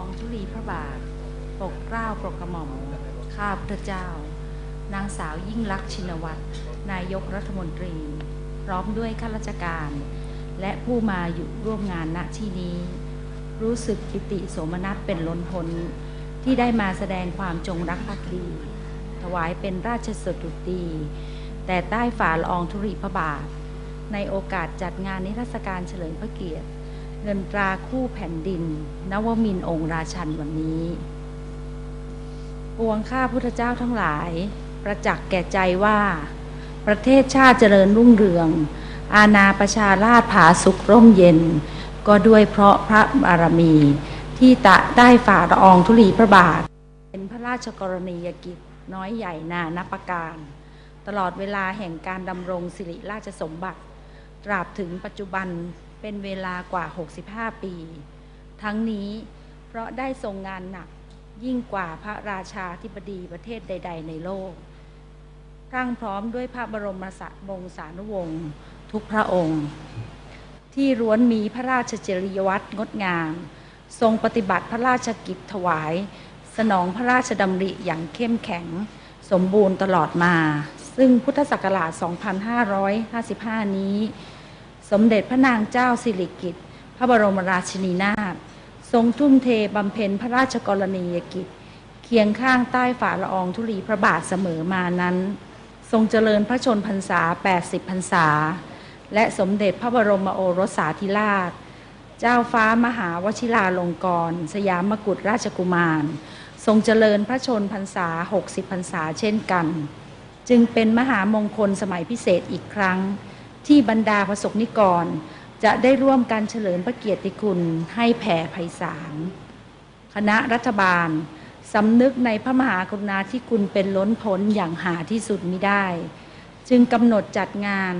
องธุลีพระบาท ปกเกล้าปกกระหม่อม ข้าพุทธเจ้า นางสาวยิ่งลักษณ์ชินวัตร นายกรัฐมนตรี พร้อมด้วยข้าราชการ และผู้มาอยู่ร่วมงานณที่นี้ รู้สึกปิติโสมนัสเป็นล้นพ้นที่ได้มาแสดงความจงรักภักดี ถวายเป็นราชสดุดี แต่ใต้ฝ่าละอองธุรีพระบาท ในโอกาสจัดงานนิทรรศการเฉลิมพระเกียรติ เงินตราคู่แผ่นดิน นวมินองค์ราชันวันนี้ ปวงข้าพุทธเจ้าทั้งหลาย ประจักษ์แก่ใจว่า ประเทศชาติเจริญรุ่งเรือง อาณาประชาราชผาสุขร่มเย็น ก็ด้วยเพราะพระบารมีที่ตะได้ฝ่าละอองธุลีพระบาท เป็นพระราชกรณียกิจน้อยใหญ่นานับประการ ตลอดเวลาแห่งการดำรงสิริราชสมบัติ ตราบถึงปัจจุบัน เป็นเวลากว่า 65 ปี ทั้งนี้เพราะได้ทรงงานหนักยิ่งกว่าพระราชาธิบดีประเทศใด ๆ ในโลกพรั่งพร้อมด้วยพระบรมสวงศานุวงศ์ทุกพระองค์ ที่ร้วนมีพระราชจริยวัตรงดงาม ทรงปฏิบัติพระราชกิจถวาย สนองพระราชดำริอย่างเข้มแข็งสมบูรณ์ตลอดมา ซึ่งพุทธศักราช 2555 นี้ สมเด็จพระนางเจ้าสิริกิติ์พระบรมราชินีนาถทรงทุ่มเทบำเพ็ญพระราชกรณียกิจ เคียงข้างใต้ฝ่าละอองธุลีพระบาทเสมอมานั้น ทรงเจริญพระชนพรรษา 80 พรรษา และสมเด็จพระบรมโอรสาธิราช เจ้าฟ้ามหาวชิราลงกรณสยามกุฎราชกุมาร ทรงเจริญพระชนพรรษา 60 พรรษาเช่นกัน จึงเป็นมหามงคลสมัยพิเศษอีกครั้ง ที่บรรดาประสบนิกร จะได้ร่วมกันเฉลิมพระเกียรติคุณให้แผ่ไพศาลคณะรัฐบาลสำนึกในพระมหากรุณาธิคุณเป็นล้นพ้นอย่างหาที่สุดมิได้ จึงกำหนดจัดงาน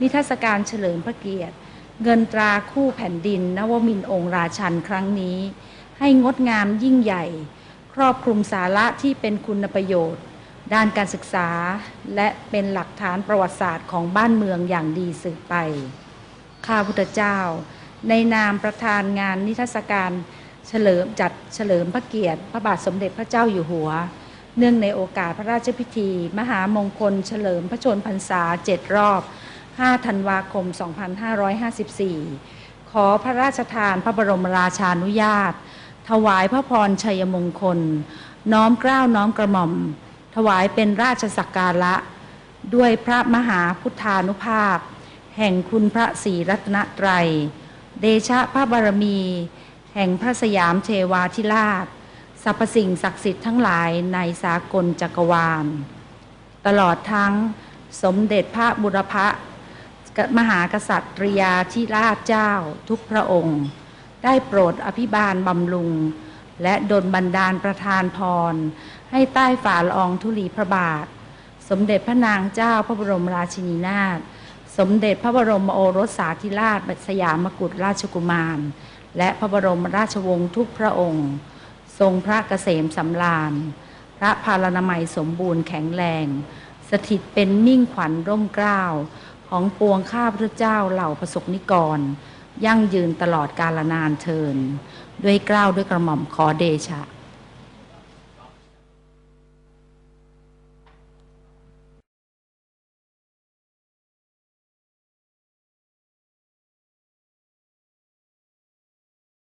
นิทรรศการเฉลิมพระเกียรติ เงินตราคู่แผ่นดิน นวมินองค์ราชันครั้งนี้ ให้งดงามยิ่งใหญ่ ครอบคลุมสาระที่เป็นคุณประโยชน์ ด้านการศึกษา และเป็นหลักฐานประวัติศาสตร์ของบ้านเมืองอย่างดีสืบไป ข้าพุทธเจ้า ในนามประธานงานนิทรรศการเฉลิมจัดเฉลิมพระเกียรติ พระบาทสมเด็จพระเจ้าอยู่หัว เนื่องในโอกาสพระราชพิธี มหามงคล เฉลิมพระชนพรรษาเจ็ดรอบ 5 ธันวาคม 2554 ขอพระราชทานพระบรมราชานุญาต ถวายพระพรชัยมงคล น้อมเกล้าวน้อมกระหม่อม ถวายเป็นราชสักการะ ด้วยพระมหาพุทธานุภาพ แห่งคุณพระศรีรัตนตรัย เดชะพระบารมี แห่งพระสยามเทวาธิราชสรรพสิ่งศักดิ์สิทธิ์ทั้งหลายในสากลจักรวาล ตลอดทั้งสมเด็จพระบุรพะมหากษัตริยาธิราชเจ้าทุกพระองค์ ได้โปรดอภิบาลบำรุง และดลบันดาลประทานพร ให้ใต้ฝ่าละอองธุลีพระบาท สมเด็จพระนางเจ้าพระบรมราชินีนาถสมเด็จพระบรมโอรสสาธิราชสยามกุฎราชกุมาร และพระบรมราชวงศ์ทุกพระองค์ ทรงพระเกษมสำราญ พระพาลนามัยสมบูรณ์แข็งแรง สถิตเป็นมิ่งขวัญร่มเกล้าของปวงข้าพระเจ้าเหล่าประสบนิกร ยั่งยืนตลอดกาลนานเทิน ด้วยเกล้าวด้วยกระหม่อมขอเดชะ